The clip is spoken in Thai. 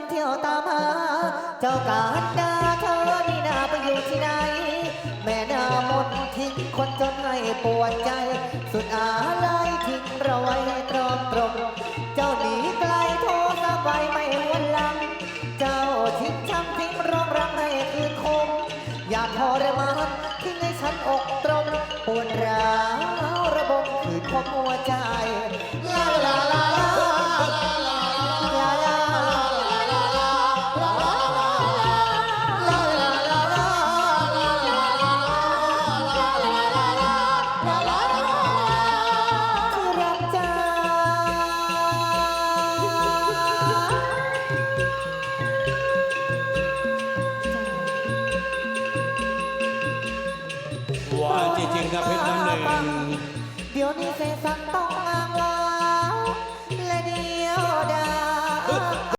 งเที่ยวตามหา เจ้าการดาเธอนี่นาไปอยู่ที่ไหน แม่นามนทิ้งคนจนให้ปวดใจ สุดอาลัยทิ้งเราไว้ให้ตรอมตรง เจ้าหนีไกลโทรศัพท์ไม่หวนหลัง เจ้าทิ้งช่างทิ้งร้องรักให้คืนคง อย่าทรมานทิ้งให้ฉันอกตรงปวดร้าวระบมคือความหัวใจ ริงๆครับเพชรน้ำหนึ่ง เดี๋ยวนี้เซซัต่อ